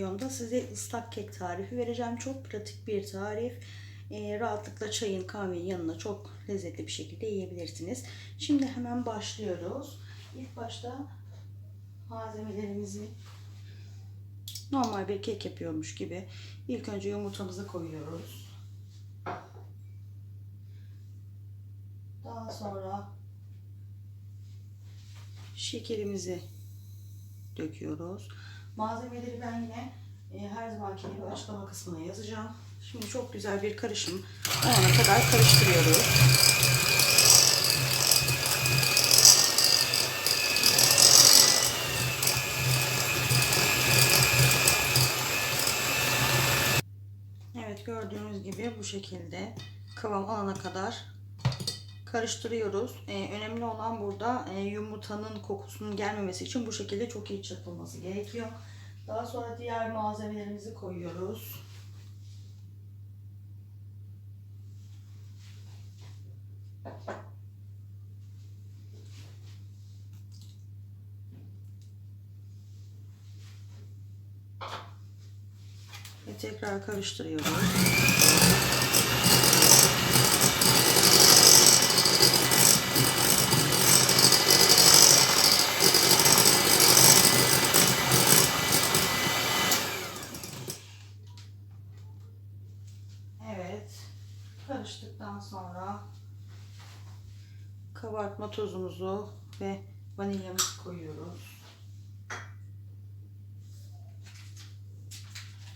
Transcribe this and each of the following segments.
Videomda size ıslak kek tarifi vereceğim. Çok pratik bir tarif. Ee, rahatlıkla çayın kahvenin yanına çok lezzetli bir şekilde yiyebilirsiniz. Şimdi hemen başlıyoruz. İlk başta malzemelerimizi normal bir kek yapıyormuş gibi ilk önce yumurtamızı koyuyoruz. Daha sonra şekerimizi döküyoruz. Malzemeleri ben yine e, her zamanki gibi açıklama kısmına yazacağım. Şimdi çok güzel bir karışım olana kadar karıştırıyoruz. Evet gördüğünüz gibi bu şekilde kıvam alana kadar karıştırıyoruz. Ee, önemli olan burada e, yumurtanın kokusunun gelmemesi için bu şekilde çok iyi çırpılması gerekiyor. Daha sonra diğer malzemelerimizi koyuyoruz. Ve tekrar karıştırıyoruz. Evet. Karıştıktan sonra kabartma tozumuzu ve vanilyamızı koyuyoruz.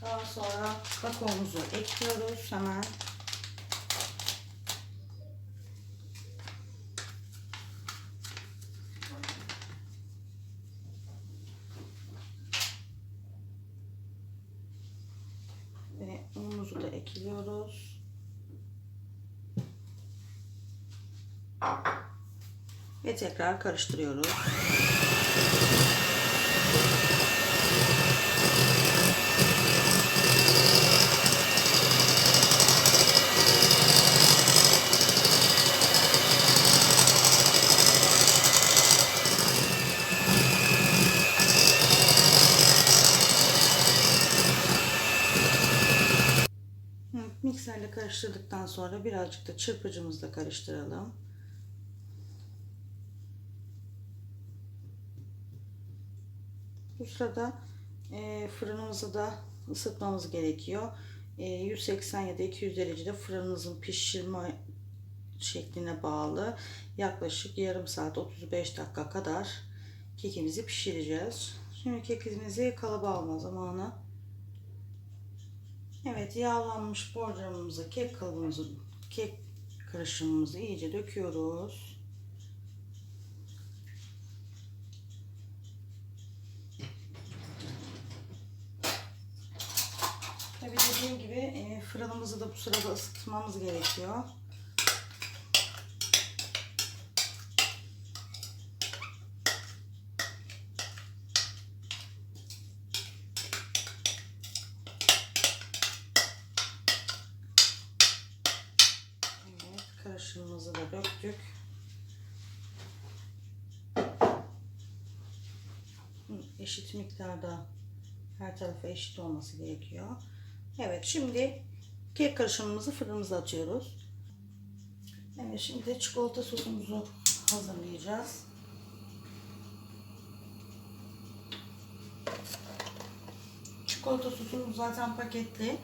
Daha sonra kakaomuzu ekliyoruz hemen. Ve unumuzu da ekliyoruz. Ve tekrar karıştırıyoruz. Mikserle karıştırdıktan sonra birazcık da çırpıcımızla karıştıralım. Bu sırada e, fırınımızı da ısıtmamız gerekiyor. E, 180 ya da 200 derecede fırınınızın pişirme şekline bağlı yaklaşık yarım saat 35 dakika kadar kekimizi pişireceğiz. Şimdi kekimizi kalıba alma zamanı. Evet yağlanmış borcamımızı, kek kalıbımızı, kek karışımımızı iyice döküyoruz. Tabii dediğim gibi e, fırınımızı da bu sırada ısıtmamız gerekiyor. Evet, karışımımızı da döktük. Eşit miktarda her tarafa eşit olması gerekiyor. Evet, şimdi kek karışımımızı fırınımıza atıyoruz. Evet, şimdi çikolata sosumuzu hazırlayacağız. Çikolata sosumuz zaten paketli.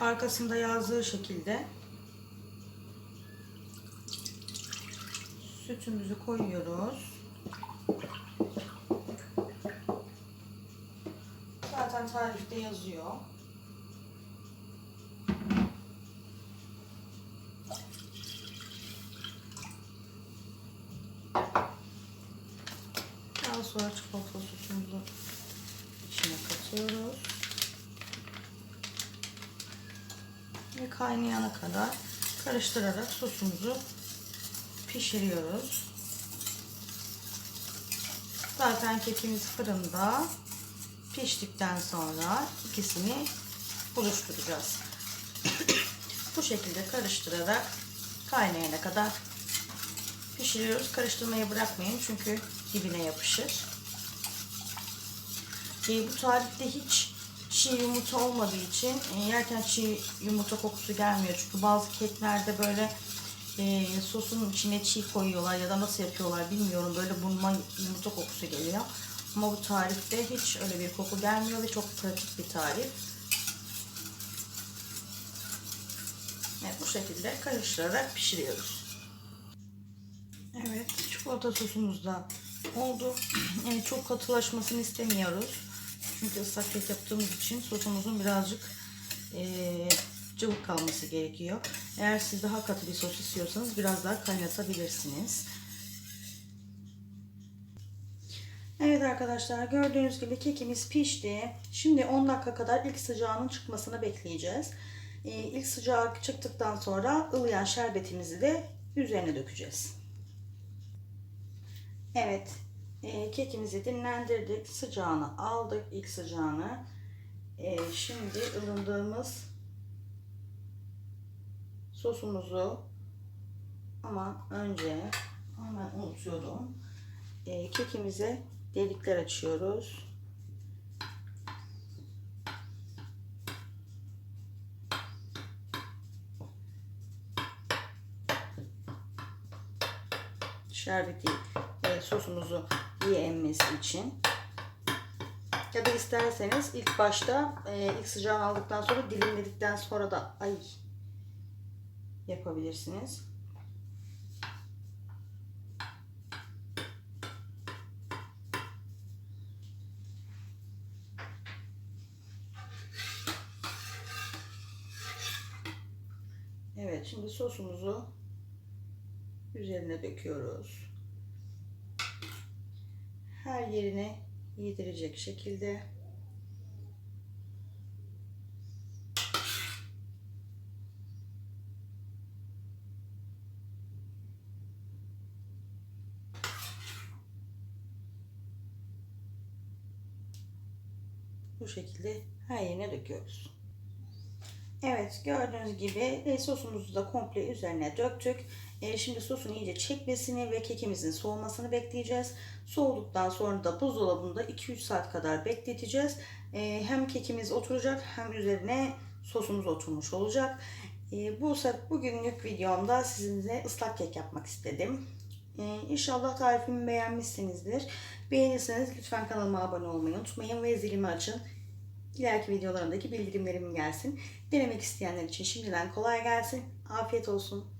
Arkasında yazdığı şekilde sütümüzü koyuyoruz. Zaten tarifte yazıyor. Daha sonra çikolata sosumuzu içine katıyoruz. Ve kaynayana kadar karıştırarak sosumuzu pişiriyoruz. Zaten kekimiz fırında. Piştikten sonra ikisini buluşturacağız. Bu şekilde karıştırarak kaynayana kadar pişiriyoruz. Karıştırmayı bırakmayın çünkü dibine yapışır. E, bu tarifte hiç çiğ yumurta olmadığı için e, yerken çiğ yumurta kokusu gelmiyor. Çünkü bazı keklerde böyle e, sosun içine çiğ koyuyorlar ya da nasıl yapıyorlar bilmiyorum. Böyle burnuma yumurta kokusu geliyor. Ama bu tarifte hiç öyle bir koku gelmiyor ve çok pratik bir tarif. Evet, bu şekilde karıştırarak pişiriyoruz. Evet, çikolata sosumuz da oldu. Yani çok katılaşmasını istemiyoruz. Çünkü ıslak kek yaptığımız için sosumuzun birazcık eee cıvık kalması gerekiyor. Eğer siz daha katı bir sos istiyorsanız biraz daha kaynatabilirsiniz. Evet arkadaşlar gördüğünüz gibi kekimiz pişti. Şimdi 10 dakika kadar ilk sıcağının çıkmasını bekleyeceğiz. Ee, ilk sıcağı çıktıktan sonra ılıyan şerbetimizi de üzerine dökeceğiz. Evet e, kekimizi dinlendirdik. Sıcağını aldık ilk sıcağını. E, şimdi ılındığımız sosumuzu ama önce hemen unutuyordum. E, kekimize delikler açıyoruz. Şerbeti e, sosumuzu iyi emmesi için. Ya da isterseniz ilk başta e, ilk sıcağını aldıktan sonra dilimledikten sonra da ay yapabilirsiniz. Şimdi sosumuzu üzerine döküyoruz. Her yerine yedirecek şekilde bu şekilde her yerine döküyoruz. Evet gördüğünüz gibi e, sosumuzu da komple üzerine döktük. E, şimdi sosun iyice çekmesini ve kekimizin soğumasını bekleyeceğiz. Soğuduktan sonra da buzdolabında 2-3 saat kadar bekleteceğiz. E, hem kekimiz oturacak hem üzerine sosumuz oturmuş olacak. Bu bugünlük videomda sizinle ıslak kek yapmak istedim. İnşallah tarifimi beğenmişsinizdir. Beğenirseniz lütfen kanalıma abone olmayı unutmayın ve zilimi açın. İleriki videolarımdaki bildirimlerim gelsin. Denemek isteyenler için şimdiden kolay gelsin. Afiyet olsun.